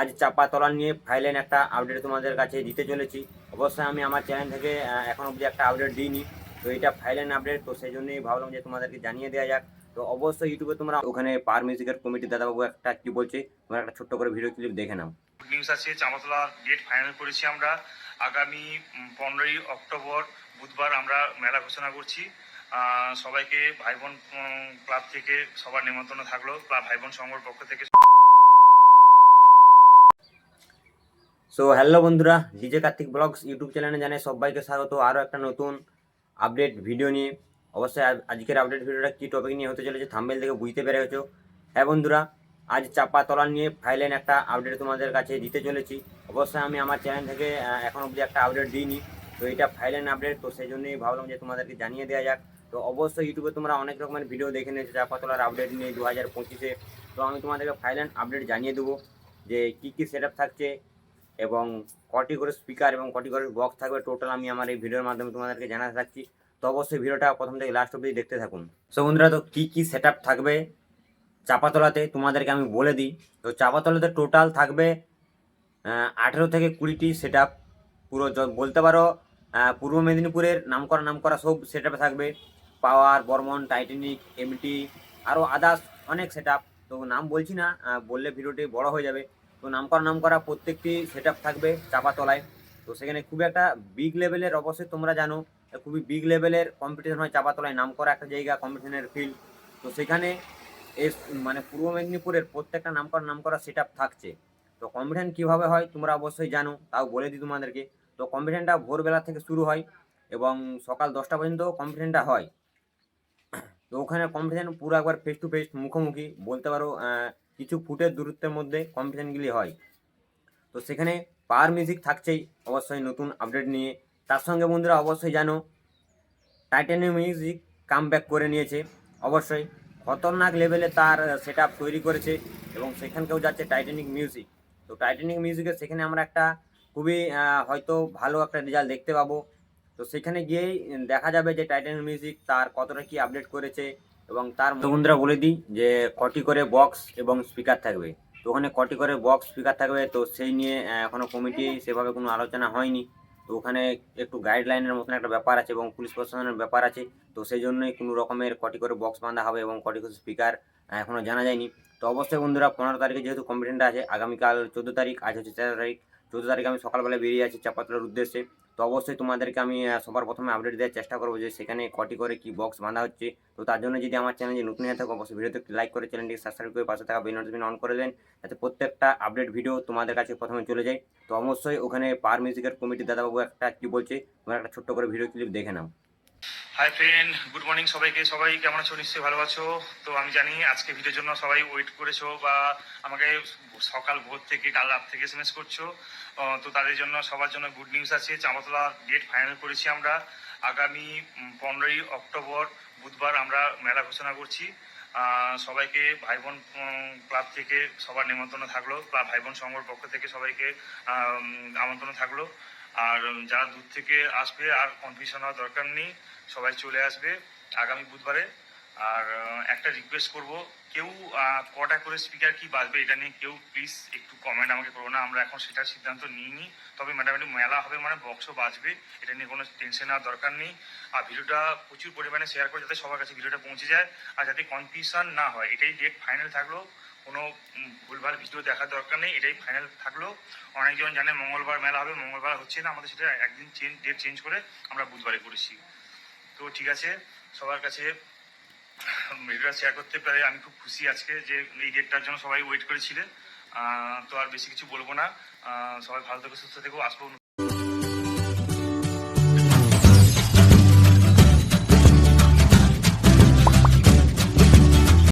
আজ চাপা তলার নিয়ে ফাইলেন একটা আপডেট তোমাদের কাছে দিতে চলেছি। অবশ্যই আমি আমার চ্যানেল থেকে এখন অবধি একটা আপডেট দিইনি। তো এটা ফাইলেন আপডেট তো সেই জন্যই ভাবলাম যে তোমাদেরকে জানিয়ে দেওয়া যাক। তো অবশ্যই ইউটিউবে তোমরা ওখানে পার মিউজিকের কমিটি দাদাবাবু একটা কি বলছে, তোমরা একটা ছোট্ট করে ভিডিও ক্লিপ দেখে নাও। নিউজ আছে চামাতলা ডেট ফাইনাল করেছি আমরা। আগামী পনেরোই অক্টোবর বুধবার আমরা মেলা ঘোষণা করছি। সবাইকে ভাই বোন ক্লাব থেকে সবার নিমন্ত্রণ থাকল। ক্লাব ভাই বোন সংঘর পক্ষ থেকে সো হ্যালো বন্ধুরা ডিজে কার্তিক ব্লগস ইউটিউব চ্যানেলে জানাই সবাইকে স্বাগত। আরও একটা নতুন আপডেট ভিডিও নিয়ে। অবশ্যই আজকের আপডেট ভিডিওটা কী টপিক নিয়ে হতে চলেছে থাম্বেল থেকে বুঝতে পেরে গেছো। হ্যাঁ বন্ধুরা, আজ চাপা তলার নিয়ে ফাইলেন একটা আপডেট তোমাদের কাছে দিতে চলেছি। অবশ্যই আমি আমার চ্যানেল থেকে এখন অবধি একটা আপডেট দিইনি। তো এটা ফাইলেন আপডেট তো সেই জন্যই ভাবলাম যে তোমাদেরকে জানিয়ে দেওয়া যাক। তো অবশ্যই ইউটিউবে তোমরা অনেক রকমের ভিডিও দেখে নিয়েছো চাপা তলার আপডেট নিয়ে দু হাজার পঁচিশে। তো আমি তোমাদেরকে ফাইলেন আপডেট জানিয়ে দেবো যে কী কী সেট থাকছে এবং কটি করে স্পিকার এবং কটি করে বক্স থাকবে টোটাল আমি আমার এই ভিডিওর মাধ্যমে তোমাদেরকে জানাতে থাকছি। তো অবশ্যই ভিডিওটা প্রথম থেকে লাস্ট অবধি দেখতে থাকুন। সো বন্ধুরা, তো কী কী সেট থাকবে চাপাতলাতে তোমাদেরকে আমি বলে দিই। তো চাপাতলাতে টোটাল থাকবে আঠেরো থেকে কুড়িটি সেট পুরো বলতে পারো পূর্ব মেদিনীপুরের নামকরা নামকরা সব সেট থাকবে। পাওয়ার, বর্মন, টাইটানিক এমটি আরও আদার্স অনেক সেট তো নাম বলছি না বললে ভিডিওটি বড় হয়ে যাবে। তো নাম করা নাম করা প্রত্যেকটি সেট থাকবে চাপাতলায় তো সেখানে খুব একটা বিগ লেভেলের অবশ্যই তোমরা জানো, খুবই বিগ লেভেলের কম্পিটিশন হয় চাপাতলায় নাম করা একটা জায়গা কম্পিটিশনের ফিল্ড তো সেখানে এর মানে পূর্ব মেদিনীপুরের প্রত্যেকটা নাম করা নাম করা সেট থাকছে। তো কম্পিটিশন কীভাবে হয় তোমরা অবশ্যই জানো, তাও বলে দিই তোমাদেরকে। তো কম্পিটিশনটা ভোরবেলা থেকে শুরু হয় এবং সকাল দশটা পর্যন্ত কম্পিটিশনটা হয়। তো ওখানে কম্পিটিশন পুরো একবার ফেস টু ফেস মুখোমুখি। বলতে পারো কিছু ফুটের দূরত্বের মধ্যে কম্পিটিশনগুলি হয়। তো সেখানে পাওয়ার মিউজিক থাকছেই অবশ্যই নতুন আপডেট নিয়ে। তার সঙ্গে বন্ধুরা অবশ্যই জানো টাইটানিক মিউজিক কাম করে নিয়েছে। অবশ্যই খতরনাক লেভেলে তার সেট তৈরি করেছে এবং সেখানকেও যাচ্ছে টাইটানিক মিউজিক তো টাইটানিক মিউজিকের সেখানে আমরা একটা খুবই হয়তো ভালো একটা রেজাল্ট দেখতে পাবো। তো সেখানে গিয়েই দেখা যাবে যে টাইটানিক মিউজিক তার কতটা কি আপডেট করেছে। এবং তার তো বন্ধুরা বলে দিই যে কটি করে বক্স এবং স্পিকার থাকবে। তো ওখানে কটি করে বক্স স্পিকার থাকবে তো সেই নিয়ে আহ, এখনও কমিটি সেভাবে কোনো আলোচনা হয়নি। তো ওখানে একটু গাইডলাইনের মতন একটা ব্যাপার আছে এবং পুলিশ প্রশাসনের ব্যাপার আছে। তো সেই জন্যই কোনো রকমের কটি করে বক্স বাঁধা হবে এবং কটি করে স্পিকার এখনও জানা যায়নি। তো অবশ্যই বন্ধুরা পনেরো তারিখে যেহেতু কম্পিটিশনটা আছে আগামীকাল চোদ্দ তারিখ আজ হচ্ছে তেরো তারিখ। চোদ্দ তারিখে আমি সকালবেলা বেরিয়ে আছি চাপাতলার উদ্দেশ্যে। তো অবশ্যই তোমাদেরকে আমি সবার প্রথমে আপডেট দেওয়ার চেষ্টা করব যে সেখানে কটি করে কি বক্স বাঁধা হচ্ছে। তো তার জন্য যদি আমার চ্যানেলে নতুন হয়ে থাকে, অবশ্যই ভিডিওতে একটি লাইক করে চ্যানেলটিকে সাবস্ক্রাইব করে পাশে থাকা বেল নোটিফিকেশন অন করে দেন যাতে প্রত্যেকটা আপডেট ভিডিও তোমাদের কাছে প্রথমে চলে যায়। তো অবশ্যই ওখানে পার মিউজিকের কমিটি দাদাবাবু একটা কি বলছে, তোমরা একটা ছোট্ট করে ভিডিও ক্লিপ দেখে নাও। হাই ফ্রেন্ড গুড মর্নিং সবাইকে। সবাই কেমন আছো? নিশ্চয়ই ভালো আছো। তো আমি জানি আজকে ভিডিওর জন্য সবাই ওয়েট করেছ বা আমাকে সকাল ভোর থেকে, কাল রাত থেকে এসএমএস করছ। তো তাদের জন্য, সবার জন্য গুড নিউজ আছে। চামাতলা ডেট ফাইনাল করেছি আমরা। আগামী পনেরোই অক্টোবর বুধবার আমরা মেলা ঘোষণা করছি। সবাইকে ভাই বোন ক্লাব থেকে সবার নিমন্ত্রণ থাকল। ক্লাব ভাই বোন সংঘর পক্ষ থেকে সবাইকে আমন্ত্রণ থাকল। আর যারা দূর থেকে আসবে আর কনফিউশন হওয়ার দরকার নেই, সবাই চলে আসবে আগামী বুধবারে। আর একটা রিকোয়েস্ট করব। কেউ কটা করে স্পিকার কি বাজবে এটা নিয়ে কেউ প্লিজ একটু কমেন্ট আমাকে করো না। আমরা এখন সেটার সিদ্ধান্ত নিইনি। তবে মোটামুটি মেলা হবে মানে বক্সও বাজবে। এটা নিয়ে কোনো টেনশন আর দরকার নেই। আর ভিডিওটা প্রচুর পরিমাণে শেয়ার করে যাতে সবার কাছে ভিডিওটা পৌঁছে যায়। আর যাতে কনফিউশন না হয়, এটাই ডেট ফাইনাল থাকল। কোনো ভুলভাল ভিডিও দেখার দরকার নেই, এটাই ফাইনাল থাকল। অনেকজন জানে মঙ্গলবার মেলা হবে, মঙ্গলবার হচ্ছে না। আমাদের সেটা একদিন চেঞ্জ ডেট চেঞ্জ করে আমরা বুধবারে করেছি। তো ঠিক আছে, সবার কাছে ভিডিওটা শেয়ার করতে পেরে আমি খুব খুশি আজকে যে এই ডেটটার জন্য সবাই ওয়েট করেছিলেন তো আর বেশি কিছু বলব না। সবাই ভালো থেকে, সুস্থ থেকো। আসব